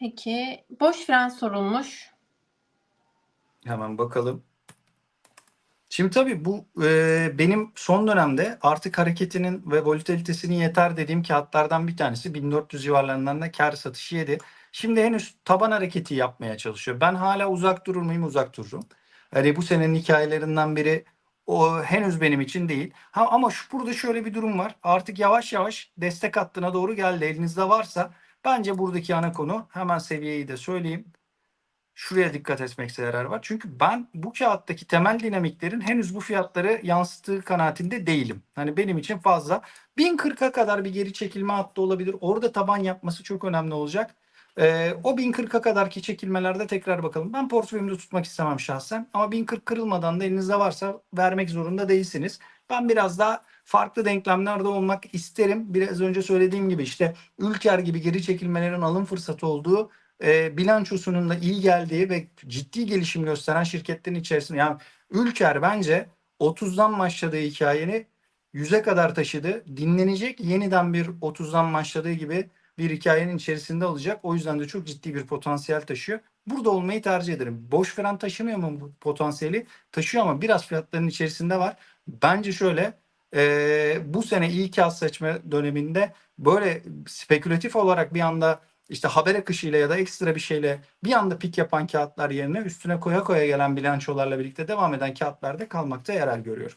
Peki boş fren sorulmuş. Hemen bakalım. Şimdi tabii bu e, benim son dönemde artık hareketinin ve volatilitesinin yeter dediğim kağıtlardan bir tanesi 1400 civarlarından kar satışı yedi. Şimdi henüz taban hareketi yapmaya çalışıyor. Ben hala uzak durur muyum? Uzak dururum. Hani bu senenin hikayelerinden biri o henüz benim için değil. Ha, ama şu burada şöyle bir durum var. Artık yavaş yavaş destek hattına doğru geldi. Elinizde varsa bence buradaki ana konu hemen seviyeyi de söyleyeyim. Şuraya dikkat etmekte yarar var. Çünkü ben bu kağıttaki temel dinamiklerin henüz bu fiyatları yansıttığı kanaatinde değilim. Hani benim için fazla. 1040'a kadar bir geri çekilme hattı olabilir. Orada taban yapması çok önemli olacak. Ee, o 1040'a kadarki çekilmelerde tekrar bakalım. Ben portföyümde tutmak istemem şahsen. Ama 1040 kırılmadan da elinizde varsa vermek zorunda değilsiniz. Ben biraz daha farklı denklemlerde olmak isterim. Biraz önce söylediğim gibi işte Ülker gibi geri çekilmelerin alım fırsatı olduğu e, bilançosunun da iyi geldiği ve ciddi gelişim gösteren şirketlerin içerisinde yani Ülker bence 30'dan başladığı hikayeni 100'e kadar taşıdı. Dinlenecek yeniden bir 30'dan başladığı gibi bir hikayenin içerisinde olacak. O yüzden de çok ciddi bir potansiyel taşıyor. Burada olmayı tercih ederim. Boş fren taşımıyor mu bu potansiyeli? Taşıyor ama biraz fiyatların içerisinde var. Bence şöyle e, bu sene iyi kağıt seçme döneminde böyle spekülatif olarak bir anda işte haber akışıyla ya da ekstra bir şeyle bir anda pik yapan kağıtlar yerine üstüne koya koya gelen bilançolarla birlikte devam eden kağıtlarda kalmakta yarar görüyorum.